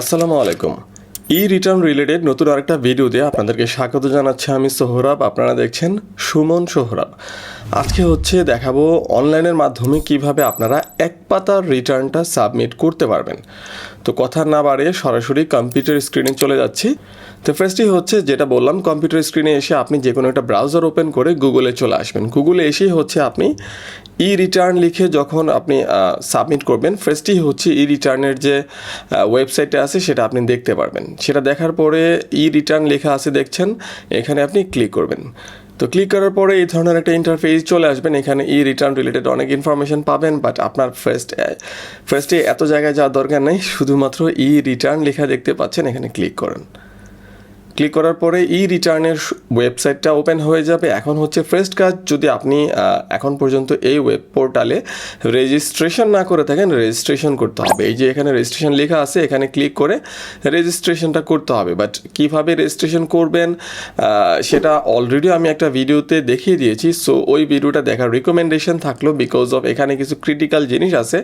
আসসালামু আলাইকুম। ই return related নতুন আরেকটা ভিডিও ভিডিওতে আপনাদেরকে স্বাগত জানাচ্ছি আমি সোহরাব। আপনারা দেখছেন সুমন সোহরাব। আজকে হচ্ছে দেখাবো অনলাইনের মাধ্যমে কীভাবে আপনারা এক পাতার রিটার্নটা সাবমিট করতে পারবেন। তো কথা না বাড়িয়ে সরাসরি কম্পিউটার স্ক্রিনে চলে যাচ্ছি। তো ফার্স্টই হচ্ছে যেটা বললাম, কম্পিউটার স্ক্রিনে এসে আপনি যে কোনো একটা ব্রাউজার ওপেন করে গুগলে চলে আসবেন। গুগলে এসেই হচ্ছে আপনি ই রিটার্ন লিখে যখন আপনি সাবমিট করবেন ফার্স্টই হচ্ছে ই রিটার্নের যে ওয়েবসাইটটা আছে সেটা আপনি দেখতে পারবেন। সেটা দেখার পরে ই রিটার্ন লেখা আছে দেখছেন, এখানে আপনি ক্লিক করবেন। তো ক্লিক করার পরে এই ধরনের একটা ইন্টারফেস চলে আসবেন এখানে ই রিটার্ন রিলেটেড অনেক ইনফরমেশন পাবেন বাট আপনার ফার্স্ট ফার্স্টে এত জায়গায় যাওয়ার দরকার নেই, শুধুমাত্র ই রিটার্ন লেখা দেখতে পাচ্ছেন, এখানে ক্লিক করেন। ক্লিক করার পরে ই রিটার্নের ওয়েবসাইটটা ওপেন হয়ে যাবে। এখন হচ্ছে ফার্স্ট কাজ, যদি আপনি এখন পর্যন্ত এই ওয়েব পোর্টালে রেজিস্ট্রেশন না করে থাকেন রেজিস্ট্রেশন করতে হবে। এই যে এখানে রেজিস্ট্রেশন লেখা আছে, এখানে ক্লিক করে রেজিস্ট্রেশনটা করতে হবে। বাট কীভাবে রেজিস্ট্রেশন করবেন সেটা অলরেডি আমি একটা ভিডিওতে দেখিয়ে দিয়েছি। সো ওই ভিডিওটা দেখার রিকমেন্ডেশন থাকল বিকজ অফ এখানে কিছু ক্রিটিক্যাল জিনিস আছে,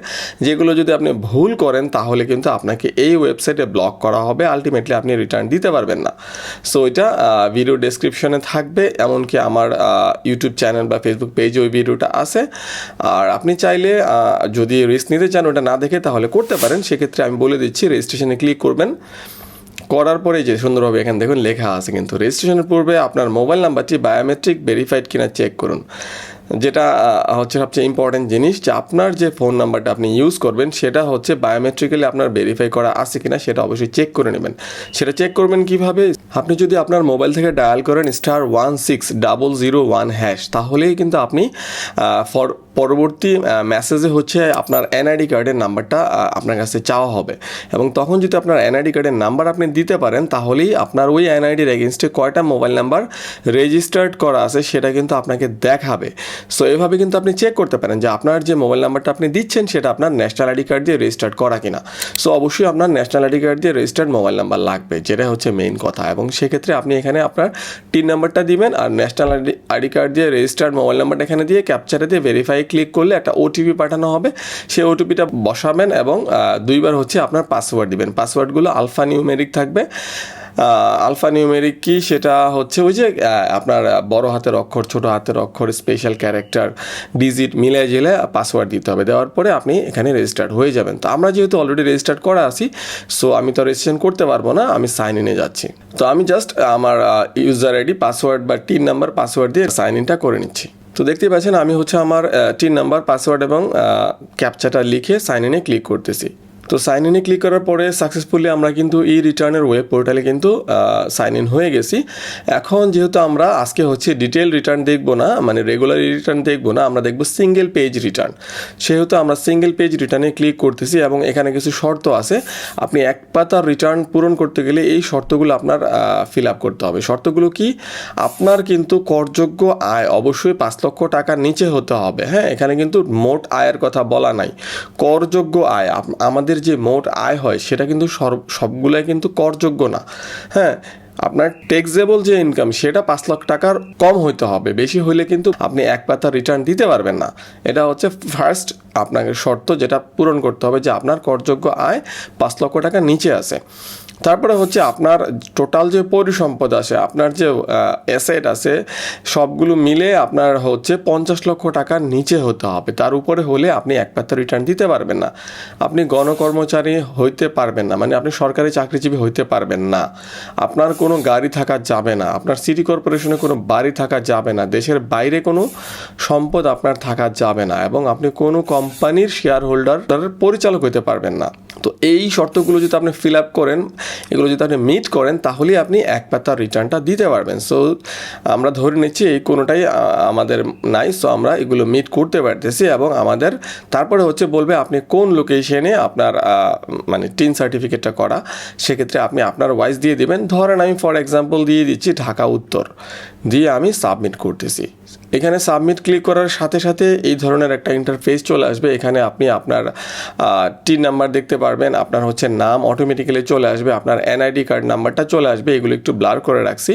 যেগুলো যদি আপনি ভুল করেন, তাহলে কিন্তু আপনাকে এই ওয়েবসাইটে ব্লক করা হবে। আলটিমেটলি আপনি রিটার্ন দিতে পারবেন না। সো এটা ভিডিও ডেসক্রিপশনে থাকবে, এমনকি আমার ইউটিউব চ্যানেল বা ফেসবুক পেজে ওই ভিডিওটা আছে। আর আপনি চাইলে যদি রিস্ক নিতে চান ওটা না দেখে তাহলে করতে পারেন। সেক্ষেত্রে আমি বলে দিচ্ছি রেজিস্ট্রেশনে ক্লিক করবেন। করার পরে যে সুন্দরভাবে এখানে দেখুন লেখা আছে কিন্তু। রেজিস্ট্রেশনের পূর্বে আপনার মোবাইল নাম্বারটি বায়োমেট্রিক ভেরিফাইড কিনা চেক করুন। যেটা হচ্ছে সবচেয়ে ইম্পর্টেন্ট জিনিস যে আপনার যে ফোন নাম্বারটা আপনি ইউজ করবেন, সেটা হচ্ছে বায়োমেট্রিক্যালি আপনার ভেরিফাই করা আছে কিনা সেটা অবশ্যই চেক করে নেবেন। সেটা চেক করবেন কীভাবে? আপনি যদি আপনার মোবাইল থেকে ডায়াল করেন star one six double zero one hash তাহলেই কিন্তু আপনি ফর পরবর্তী মেসেজে হচ্ছে আপনার এনআইডি কার্ডের নাম্বারটা আপনার কাছে চাওয়া হবে। এবং তখন যদি আপনার এনআইডি কার্ডের নাম্বার আপনি দিতে পারেন, তাহলেই আপনার ওই এনআইডির এগেনস্টে কয়টা মোবাইল নাম্বার রেজিস্টার্ড করা আছে সেটা কিন্তু আপনাকে দেখাবে। সো এভাবে কিন্তু আপনি চেক করতে পারেন যে আপনার যে মোবাইল নাম্বারটা আপনি দিচ্ছেন, সেটা আপনার ন্যাশনাল আইডি কার্ড দিয়ে রেজিস্টার্ড করা কিনা। সো অবশ্যই আপনার ন্যাশনাল আইডি কার্ড দিয়ে রেজিস্টার্ড মোবাইল নাম্বার লাগবে, যেটা হচ্ছে মেইন কথা। এবং সেক্ষেত্রে আপনি এখানে আপনার টিন নাম্বারটা দিবেন, আর ন্যাশনাল আইডি আইডি কার্ড দিয়ে রেজিস্টার্ড মোবাইল নাম্বারটা এখানে দিয়ে ক্যাপচারে দিয়ে ভেরিফাই ক্লিক করলে একটা ওটিপি পাঠানো হবে। সেই ওটিপিটা বসাবেন এবং দুইবার হচ্ছে আপনার পাসওয়ার্ড দিবেন। পাসওয়ার্ডগুলো আলফা নিউমেরিক থাকবে। আলফা নিউমেরিক কি? সেটা হচ্ছে ওই যে আপনার বড় হাতের অক্ষর, ছোট হাতের অক্ষর স্পেশাল ক্যারেক্টার ডিজিট মিলে জেলে পাসওয়ার্ড দিতে হবে। দেওয়ার পরে আপনি এখানে রেজিস্টার্ড হয়ে যাবেন। তো আমরা যেহেতু অলরেডি রেজিস্টার্ড করা আছি সো আমি তো রেজিস্ট্রেশন করতে পারব না, আমি সাইন ইনে যাচ্ছি। তো আমি জাস্ট আমার ইউজার আইডি পাসওয়ার্ড বা টিন নাম্বার পাসওয়ার্ড দিয়ে সাইন ইনটা করে নিচ্ছি। তো দেখতেই পাচ্ছেন, আমি হচ্ছে আমার টিন নাম্বার পাসওয়ার্ড এবং ক্যাপচাটা লিখে সাইন ইনে ক্লিক করতেছি। তো সাইন ইনে ক্লিক করার পরে সাকসেসফুলি আমরা কিন্তু ই রিটার্নের ওয়েব পোর্টালে কিন্তু সাইন ইন হয়ে গেছি। এখন যেহেতু আমরা আজকে হচ্ছে ডিটেল রিটার্ন দেখব না মানে রেগুলার রিটার্ন দেখব না, আমরা দেখব সিঙ্গেল পেজ রিটার্ন সেহেতু আমরা সিঙ্গেল পেজ রিটার্নে ক্লিক করতেছি এবং এখানে কিছু শর্ত আছে। আপনি এক পাতার রিটার্ন পূরণ করতে গেলে এই শর্তগুলো আপনার ফিল আপ করতে হবে। শর্তগুলো কি? আপনার কিন্তু করযোগ্য আয় অবশ্যই পাঁচ লক্ষ টাকার নিচে হতে হবে। হ্যাঁ এখানে কিন্তু মোট আয়ের কথা বলা নাই। করযোগ্য আয়, আপ- আমাদের যে মোট আয় হয়, সেটা কিন্তু সব সবগুলাই কিন্তু করযোগ্য না। হ্যাঁ আপনার ট্যাক্সেবল যে ইনকাম সেটা পাঁচ লাখ টাকার কম হইতে হবে। বেশি হইলে কিন্তু আপনি এক পাতা রিটার্ন দিতে পারবেন না। এটা হচ্ছে ফার্স্ট আপনাকে শর্ত যেটা পূরণ করতে হবে যে আপনার করযোগ্য আয় পাঁচ লক্ষ টাকা নিচে আছে। তারপরে হচ্ছে আপনার টোটাল যে পরিসম্পদ আছে, আপনার যে অ্যাসেট আছে, সবগুলো মিলে আপনার হচ্ছে পঞ্চাশ লক্ষ টাকার নিচে হতে হবে। তার উপরে হলে আপনি এক পাতা রিটার্ন দিতে পারবেন না। আপনি গণকর্মচারী হইতে পারবেন না মানে আপনি সরকারি চাকরিজীবী হইতে পারবেন না। আপনার কোনো গাড়ি থাকা যাবে না, আপনার সিটি কর্পোরেশনে কোনো বাড়ি থাকা যাবে না, দেশের বাইরে কোনো সম্পদ আপনার থাকা যাবে না এবং আপনি কোনো কোম্পানির শেয়ার হোল্ডার পরিচালক হইতে পারবেন না। তো এই শর্তগুলো যদি আপনি ফিল আপ করেন এগুলো যদি আপনি মিট করেন, তাহলেই আপনি এক পাতার রিটার্নটা দিতে পারবেন। সো আমরা ধরে নিচ্ছি এই কোনোটাই আমাদের নাই। সো আমরা এগুলো মিট করতে পারতেছি এবং আমাদের, তারপরে হচ্ছে বলবে আপনি কোন লোকেশনে আপনার মানে টিন সার্টিফিকেটটা করা, সেক্ষেত্রে আপনি আপনার ওয়াইস দিয়ে দেবেন। ধরেন আমি ফর এক্সাম্পল দিয়ে দিচ্ছি ঢাকা উত্তর দিয়ে আমি সাবমিট করতেছি। এখানে সাবমিট ক্লিক করার সাথে সাথে এই ধরনের একটা ইন্টারফেস চলে আসবে। এখানে আপনি আপনার টিন নাম্বার দেখতে পারবেন। আপনার হচ্ছে নাম অটোমেটিক্যালি চলে আসবে। আপনার এনআইডি কার্ড নাম্বারটা চলে আসবে। এগুলো একটু ব্লার করে রাখছি।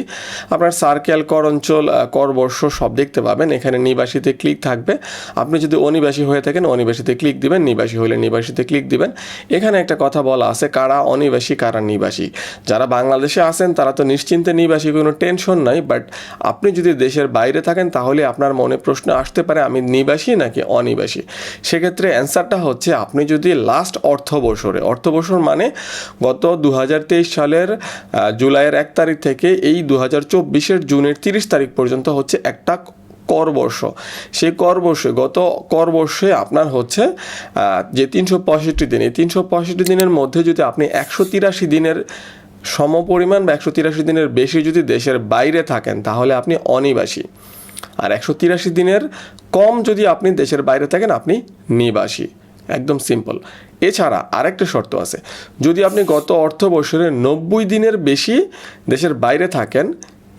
আপনার সার্কেল কর অঞ্চল কর বর্ষ সব দেখতে পাবেন। এখানে নিবাসীতে ক্লিক থাকবে। আপনি যদি অনিবাসী হয়ে থাকেন, অনিবাসীতে ক্লিক দিবেন। নিবাসী হলে নিবাসীতে ক্লিক দিবেন। এখানে একটা কথা বলা আছে, কারা অনিবাসী, কারা নিবাসী? যারা বাংলাদেশে আছেন, তারা তো নিশ্চিন্তে নিবাসী, কোনো টেনশন নাই। বাট আপনি যদি দেশের বাইরে থাকেন, তাহলে আপনার মনে প্রশ্ন আসতে পারে, আমি নিবাসী নাকি অনিবাসী? সেক্ষেত্রে অ্যান্সারটা হচ্ছে, আপনি যদি লাস্ট অর্থ বছরে অর্থ বছর মানে গত দু হাজার তেইশ সালের জুলাইয়ের এক তারিখ থেকে এই দু হাজার চব্বিশের জুনের তিরিশ তারিখ পর্যন্ত হচ্ছে একটা কর বর্ষ সেই কর বর্ষে গত কর বর্ষে আপনার হচ্ছে যে তিনশো পঁয়ষট্টি দিন, এই তিনশো পঁয়ষট্টি দিনের মধ্যে যদি আপনি একশো তিরাশি দিনের সমপরিমাণ বা একশো তিরাশি দিনের বেশি যদি দেশের বাইরে থাকেন, তাহলে আপনি অনিবাসী। আর একশো তিরাশি দিনের কম যদি আপনি দেশের বাইরে থাকেন, আপনি নিবাসী একদম সিম্পল এছাড়া আরেকটা শর্ত আছে। যদি আপনি গত অর্থ বছরে নব্বই দিনের বেশি দেশের বাইরে থাকেন,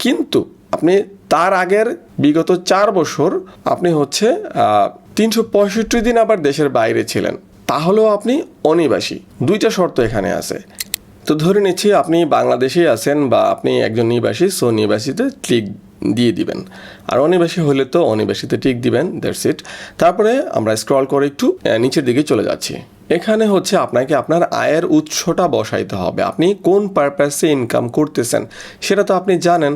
কিন্তু আপনি তার আগের বিগত চার বছর আপনি হচ্ছে তিনশো পঁয়ষট্টি দিন আবার দেশের বাইরে ছিলেন, তাহলেও আপনি অনিবাসী। দুইটা শর্ত এখানে আছে। তো ধরে নিচ্ছি, আপনি বাংলাদেশেই আছেন বা আপনি একজন নিবাসী সো নিবাসীতে ক্লিক দিয়ে দিবেন। আর অনিবাসী হলে তো অনিবাসীতে টিক দিবেন দ্যাটস ইট তারপরে আমরা স্ক্রল করে একটু নিচের দিকে চলে যাচ্ছি। এখানে হচ্ছে আপনাকে আপনার আয়ের উৎসটা বসাইতে হবে। আপনি কোন পারপাসে ইনকাম করতেছেন সেটা তো আপনি জানেন।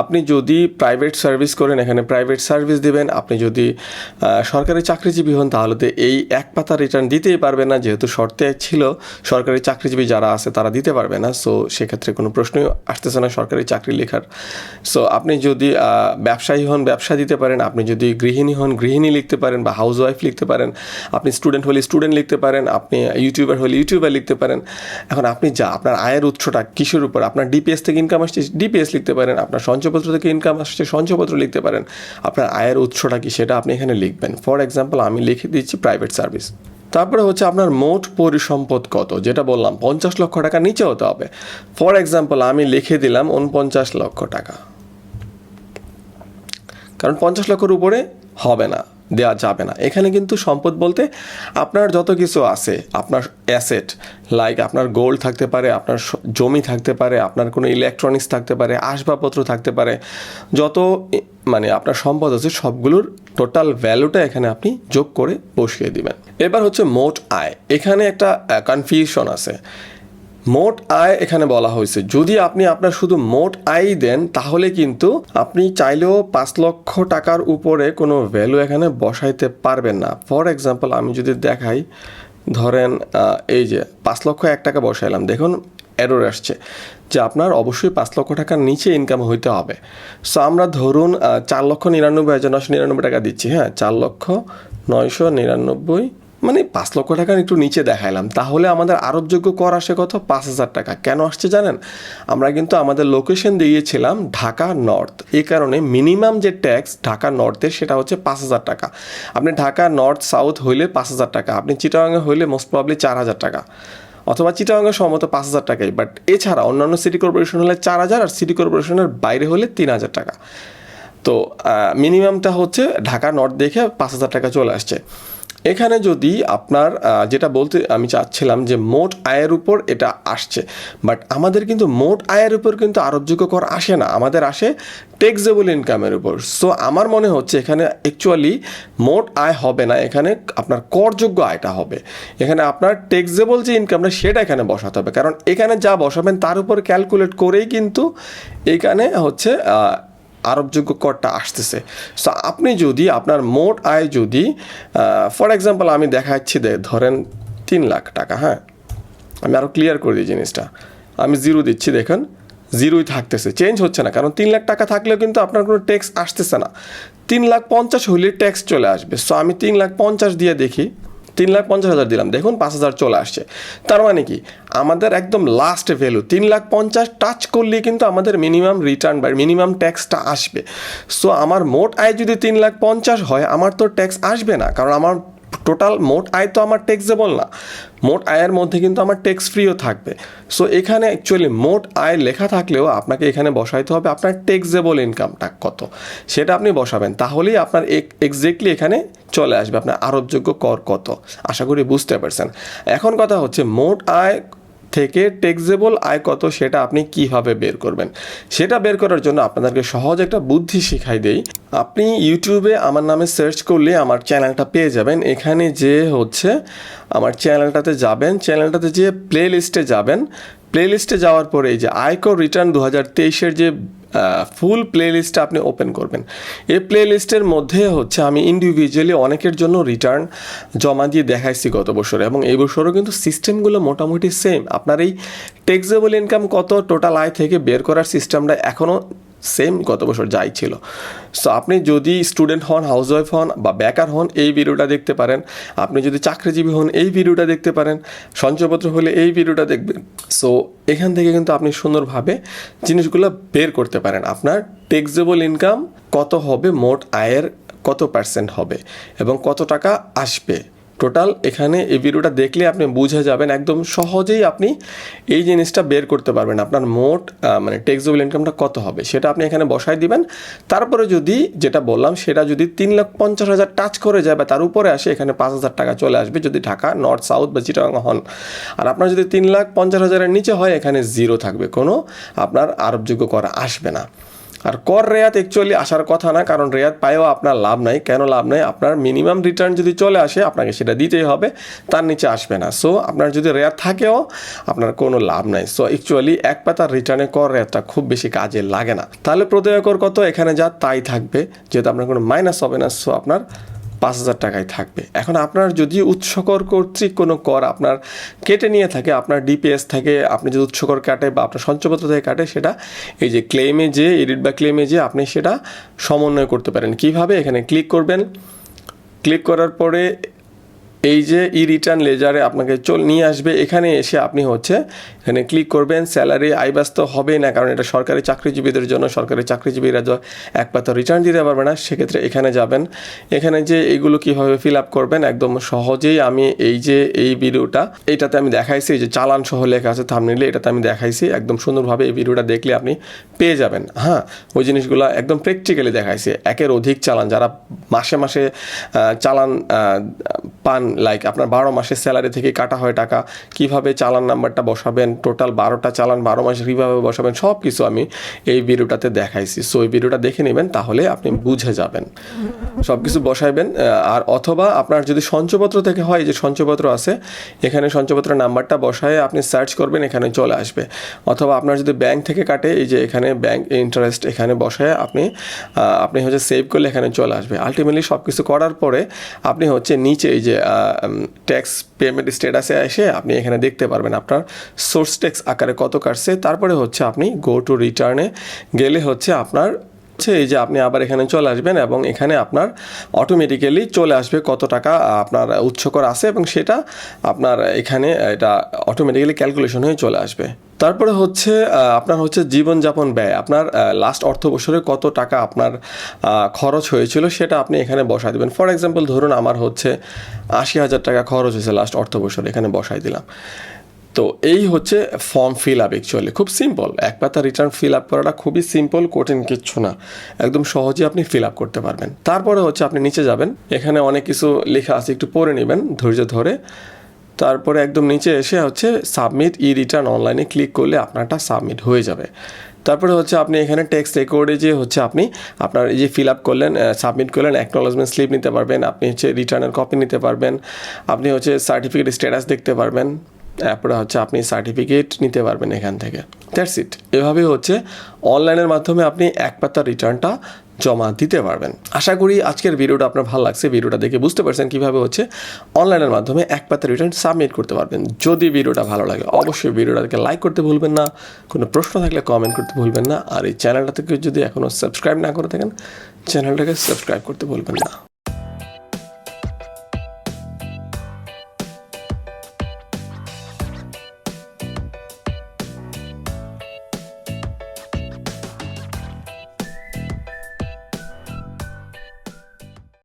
আপনি যদি প্রাইভেট সার্ভিস করেন, এখানে প্রাইভেট সার্ভিস দিবেন। আপনি যদি সরকারি চাকরিজীবী হন, তাহলে তো এই এক পাতা রিটার্ন দিতেই পারবে না, যেহেতু শর্তে ছিল, সরকারি চাকরিজীবী যারা আছে তারা দিতে পারবে না। সো সেক্ষেত্রে কোনো প্রশ্নই আসতেছে না সরকারি চাকরি লেখার। সো আপনি যদি ব্যবসায়ী হন, ব্যবসা দিতে পারেন। আপনি যদি গৃহিণী হন, গৃহিণী লিখতে পারেন বা হাউস ওয়াইফ লিখতে পারেন। আপনি স্টুডেন্ট হলে স্টুডেন্ট লিখতে পারেন। আপনি ইউটিউবার হলে ইউটিউবার লিখতে পারেন। এখন আপনি যা আপনার আয়ের উৎসটা কিসের উপর? আপনার ডিপিএস থেকে ইনকাম আসছে ডিপিএস লিখতে পারেন। আপনার সঞ্চয়পত্র থেকে ইনকাম আসছে সঞ্চয়পত্র লিখতে পারেন। আপনার আয়ের উৎসটা কি সেটা আপনি এখানে লিখবেন। ফর এক্সাম্পল আমি লিখে দিচ্ছি প্রাইভেট সার্ভিস তারপরে হচ্ছে আপনার মোট পরিসম্পদ কত? যেটা বললাম, পঞ্চাশ লক্ষ টাকা নিচে হতে হবে। ফর এক্সাম্পল আমি লিখে দিলাম উনপঞ্চাশ লক্ষ টাকা। কারণ পঞ্চাশ লক্ষের উপরে হবে না। দেওয়া যাবে না। এখানে কিন্তু সম্পদ বলতে আপনার যত কিছু আছে, আপনার অ্যাসেট লাইক আপনার গোল্ড থাকতে পারে, আপনার জমি থাকতে পারে, আপনার কোনো ইলেকট্রনিক্স থাকতে পারে, আসবাবপত্র থাকতে পারে, যত মানে আপনার সম্পদ আছে সবগুলোর টোটাল ভ্যালুটা এখানে আপনি যোগ করে বসিয়ে দিবেন। এবার হচ্ছে মোট আয়। এখানে একটা কনফিউশন আছে। মোট আয় এখানে বলা হয়েছে। যদি আপনি আপনার শুধু মোট আয় দেন, তাহলে কিন্তু আপনি চাইলেও পাঁচ লক্ষ টাকার উপরে কোনো ভ্যালু এখানে বসাইতে পারবেন না। ফর এক্সাম্পল আমি যদি দেখাই, ধরেন এই যে পাঁচ লক্ষ এক টাকা বসাইলাম। দেখুন এরর আসছে যে আপনার অবশ্যই পাঁচ লক্ষ টাকার নিচে ইনকাম হইতে হবে। সো আমরা ধরুন চার লক্ষ নিরানব্বই হাজার নশো নিরানব্বই টাকা দিচ্ছি হ্যাঁ? চার লক্ষ নয়শো নিরানব্বই মানে পাঁচ লক্ষ টাকার একটু নিচে দেখাইলাম। তাহলে আমাদের আরোপযোগ্য কর আসে কত? পাঁচ হাজার টাকা। কেন আসছে জানেন? আমরা কিন্তু আমাদের লোকেশন দিয়েছিলাম ঢাকা নর্থ এই কারণে মিনিমাম যে ট্যাক্স ঢাকা নর্থের সেটা হচ্ছে পাঁচ হাজার টাকা। আপনি ঢাকা নর্থ সাউথ হইলে পাঁচ হাজার টাকা। আপনি চিটাগাঙে হইলে মোস্ট প্রবলি চার হাজার টাকা। অথবা চিটাগাঙের সম্মত পাঁচ হাজার টাকাই। বাট এছাড়া অন্যান্য সিটি কর্পোরেশন হলে চার হাজার আর সিটি কর্পোরেশনের বাইরে হলে তিন হাজার টাকা। তো মিনিমামটা হচ্ছে ঢাকা নর্থ দেখে পাঁচ হাজার টাকা চলে আসছে। এখানে যদি আপনার যেটা বলতে আমি চাচ্ছিলাম যে মোট আয়ের উপর এটা আসছে বাট আমাদের কিন্তু মোট আয়ের উপর কিন্তু আরোপযোগ্য কর আসে না, আমাদের আসে টেক্সেবল ইনকামের উপর। সো আমার মনে হচ্ছে এখানে অ্যাকচুয়ালি মোট আয় হবে না, এখানে আপনার করযোগ্য আয়টা হবে। এখানে আপনার টেক্সেবল যে ইনকামটা সেটা এখানে বসাতে হবে। কারণ এখানে যা বসাবেন, তার উপর ক্যালকুলেট করেই কিন্তু এখানে হচ্ছে আরোপযোগ্য করটা আসতেছে। সো আপনি যদি, আপনার মোট আয় যদি ফর এক্সাম্পল আমি দেখাচ্ছি দে ধরেন তিন লাখ টাকা হ্যাঁ? আমি আরও ক্লিয়ার করে দিই জিনিসটা। আমি জিরো দিচ্ছি, দেখুন জিরোই থাকতেছে। চেঞ্জ হচ্ছে না, কারণ তিন লাখ টাকা থাকলেও কিন্তু আপনার কোনো ট্যাক্স আসতেছে না। তিন লাখ পঞ্চাশ হইলে ট্যাক্স চলে আসবে। সো আমি তিন লাখ পঞ্চাশ দিয়ে দেখি। তিন লাখ পঞ্চাশ হাজার দিলাম। দেখুন, পাঁচ হাজার চলে আসছে। তার মানে কি? আমাদের একদম লাস্ট ভ্যালু তিন লাখ পঞ্চাশ টাচ করলে কিন্তু আমাদের মিনিমাম রিটার্ন বা মিনিমাম ট্যাক্সটা আসবে। সো আমার মোট আয় যদি তিন লাখ পঞ্চাশ হয়, আমার তো ট্যাক্স আসবে না। কারণ আমার টোটাল মোট আয় তো আমার ট্যাক্সেবল না। মোট আয়ের মধ্যে কিন্তু আমার ট্যাক্স ফ্রিও থাকবে। সো এখানে অ্যাকচুয়ালি মোট আয় লেখা থাকলেও আপনাকে এখানে বসাইতে হবে আপনার ট্যাক্সেবল ইনকামটা কত। সেটা আপনি বসাবেন, তাহলেই আপনার এক্স্যাক্টলি এখানে চলে আসবে, আপনার আরোপযোগ্য কর কত। আশা করি বুঝতে পারছেন। এখন কথা হচ্ছে মোট আয় থেকে টেক্সেবল আয় কত সেটা আপনি কীভাবে বের করবেন? সেটা বের করার জন্য আপনাদেরকে সহজ একটা বুদ্ধি শিখাই দেই। আপনি ইউটিউবে আমার নামে সার্চ করলে আমার চ্যানেলটা পেয়ে যাবেন। এখানে যে হচ্ছে আমার চ্যানেলটাতে যাবেন। চ্যানেলটাতে যে প্লে লিস্টে যাবেন। প্লে লিস্টে যাওয়ার পরে এই যে আয়কর রিটার্ন দু হাজার তেইশের যে ফুল প্লে লিস্টটা আপনি ওপেন করবেন। এই প্লে লিস্টের মধ্যে হচ্ছে আমি ইন্ডিভিজুয়ালি অনেকের জন্য রিটার্ন জমা দিয়ে দেখাইছি গত বছরে এবং এই বছরও কিন্তু সিস্টেমগুলো মোটামুটি সেম আপনার এই টেক্সেবল ইনকাম কত টোটাল আয় থেকে বের করার সিস্টেমটা এখনও সেম গত বছর যাই ছিল। সো আপনি যদি স্টুডেন্ট হন হাউসওয়াইফ হন বা বেকার হন, এই ভিডিওটা দেখতে পারেন। আপনি যদি চাকরিজীবী হন, এই ভিডিওটা দেখতে পারেন। সঞ্চয়পত্র হলে এই ভিডিওটা দেখবেন। সো এখান থেকে কিন্তু আপনি সুন্দরভাবে জিনিসগুলো বের করতে পারেন। আপনার টেক্সেবল ইনকাম কত হবে? মোট আয়ের কত পার্সেন্ট হবে? এবং কত টাকা আসবে? টোটাল এখানে এই ভিডিওটা দেখলে আপনি বুঝে যাবেন, একদম সহজেই আপনি এই জিনিসটা বের করতে পারবেন। আপনার মোট মানে টেক্সেবল ইনকামটা কত হবে? সেটা আপনি এখানে বসাই দিবেন। তারপরে যদি, যেটা বললাম, সেটা যদি তিন লাখ পঞ্চাশ হাজার টাচ করে যায় বা তার উপরে আসে, এখানে পাঁচ হাজার টাকা চলে আসবে। যদি ঢাকা নর্থ সাউথ বা চিটাগাং হন। আর আপনার যদি তিন লাখ পঞ্চাশ হাজারের নিচে হয়, এখানে জিরো থাকবে। কোনো আপনার আরোপযোগ্য করা আসবে না। আর কর রেয়াত অ্যাকচুয়ালি আসার কথা না, কারণ রেয়াত পায়েও আপনার লাভ নাই। কেন লাভ নাই? আপনার মিনিমাম রিটার্ন যদি চলে আসে, আপনাকে সেটা দিতেই হবে, তার নিচে আসবে না। সো আপনার যদি রেয়াত থাকেও, আপনার কোনো লাভ নাই। সো অ্যাকচুয়ালি এক পাতার রিটার্নে কর রেয়াতটা খুব বেশি কাজে লাগে না। তাহলে প্রদেয় কর কত? এখানে যা তাই থাকবে। যেহেতু আপনার কোনো মাইনাস হবে না সো আপনার পাঁচ হাজার টাকায় থাকবে। এখন আপনার যদি উৎসকর কর্তৃক কোনো কর আপনার কেটে নিয়ে থাকে, আপনার ডিপিএস থাকে, আপনি যদি উৎসকর কাটে বা আপনার সঞ্চয়পত্র থেকে কাটে, সেটা এই যে ক্লেমে যে এডিট বা ক্লেমে যে, আপনি সেটা সমন্বয় করতে পারেন। কীভাবে? এখানে ক্লিক করবেন। ক্লিক করার পরে এই যে ই রিটার্ন লেজারে আপনাকে চল, নিয়ে আসবে, এখানে এসে আপনি হচ্ছে এখানে ক্লিক করবেন স্যালারি আইবাস তো হবেই না, কারণ এটা সরকারি চাকরিজীবীদের জন্য, সরকারি চাকরিজীবীরা যা এক পাতা রিটার্ন দিতে পারবে না, সেক্ষেত্রে এখানে যাবেন। এখানে যে এইগুলো কীভাবে ফিল আপ করবেন, একদম সহজেই আমি এই যে এই ভিডিওটা এইটাতে আমি দেখাইছি যে চালান সহ লেখা আছে থামনিলে এটাতে আমি দেখাইছি, একদম সুন্দরভাবে এই ভিডিওটা দেখলে আপনি পেয়ে যাবেন। হ্যাঁ ওই জিনিসগুলো একদম প্র্যাকটিক্যালি দেখাইছি, একের অধিক চালান, যারা মাসে মাসে চালান পান লাইক আপনার বারো মাসের স্যালারি থেকে কাটা হয় টাকা, কীভাবে চালান নাম্বারটা বসাবেন টোটাল বারোটা চালান, বারো মাসে কীভাবে বসাবেন সব কিছু আমি এই ভিডিওটাতে দেখাইছি। সো এই ভিডিওটা দেখে নেবেন, তাহলে আপনি বুঝে যাবেন। সব কিছু বসাইবেন আর অথবা আপনার যদি সঞ্চয়পত্র থেকে হয় যে সঞ্চয়পত্র আছে, এখানে সঞ্চয়পত্রের নাম্বারটা বসায় আপনি সার্চ করবেন, এখানে চলে আসবে। অথবা আপনার যদি ব্যাংক থেকে কাটে, এই যে এখানে ব্যাংক ইন্টারেস্ট এখানে বসায় আপনি আপনি হচ্ছে সেভ করলে এখানে চলে আসবে। আলটিমেটলি সব কিছু করার পরে আপনি হচ্ছে নিচে এই যে ট্যাক্স পেমেন্ট স্ট্যাটাসে এসে আপনি এখানে দেখতে পারবেন আপনার সোর্স ট্যাক্স আকারে কত কাটছে। তারপরে হচ্ছে আপনি গো টু রিটার্নে গেলে হচ্ছে আপনার হচ্ছে এই যে আপনি আবার এখানে চলে আসবেন এবং এখানে আপনার অটোমেটিক্যালি চলে আসবে কত টাকা আপনার উৎসকর আছে এবং সেটা আপনার এখানে এটা অটোমেটিক্যালি ক্যালকুলেশন হয়ে চলে আসবে। তারপরে হচ্ছে আপনার হচ্ছে জীবনযাপন ব্যয়। আপনার লাস্ট অর্থ বছরে কত টাকা আপনার খরচ হয়েছিল সেটা আপনি এখানে বসাই দেবেন। ফর এক্সাম্পল ধরুন আমার হচ্ছে আশি হাজার টাকা খরচ হয়েছে লাস্ট অর্থ বছরে, এখানে বসাই দিলাম। তো এই হচ্ছে ফর্ম ফিল আপ অ্যাকচুয়ালি খুব সিম্পল এক পাতা রিটার্ন ফিল আপ করাটা খুবই সিম্পল কঠিন কিচ্ছু না। একদম সহজে আপনি ফিল আপ করতে পারবেন। তারপরে হচ্ছে আপনি নিচে যাবেন। এখানে অনেক কিছু লেখা আছে, একটু পড়ে নেবেন ধৈর্য ধরে। তারপরে একদম নিচে এসে হচ্ছে সাবমিট ই রিটার্ন অনলাইনে ক্লিক করলে আপনারটা সাবমিট হয়ে যাবে। তারপরে হচ্ছে আপনি এখানে টেক্সট রেকর্ডে যে হচ্ছে আপনি আপনার এই যে ফিল আপ করলেন সাবমিট করলেন অ্যাকনোলজমেন্ট স্লিপ নিতে পারবেন। আপনি হচ্ছে রিটার্নের কপি নিতে পারবেন। আপনি হচ্ছে সার্টিফিকেট স্ট্যাটাস দেখতে পারবেন। তারপরে হচ্ছে আপনি সার্টিফিকেট নিতে পারবেন এখান থেকে। দ্যাটস ইট এভাবেই হচ্ছে অনলাইনের মাধ্যমে আপনি এক পাতা রিটার্নটা জমা দিতে পারবেন। আশা করি আজকের ভিডিওটা আপনার ভালো লাগছে। ভিডিওটা দেখে বুঝতে পারছেন কীভাবে হচ্ছে অনলাইনের মাধ্যমে এক পাতা রিটার্ন সাবমিট করতে পারবেন। যদি ভিডিওটা ভালো লাগে, অবশ্যই ভিডিওটাকে লাইক করতে ভুলবেন না। কোনো প্রশ্ন থাকলে কমেন্ট করতে ভুলবেন না। আর এই চ্যানেলটা থেকে যদি এখনও সাবস্ক্রাইব না করে থাকেন চ্যানেলটাকে সাবস্ক্রাইব করতে ভুলবেন না।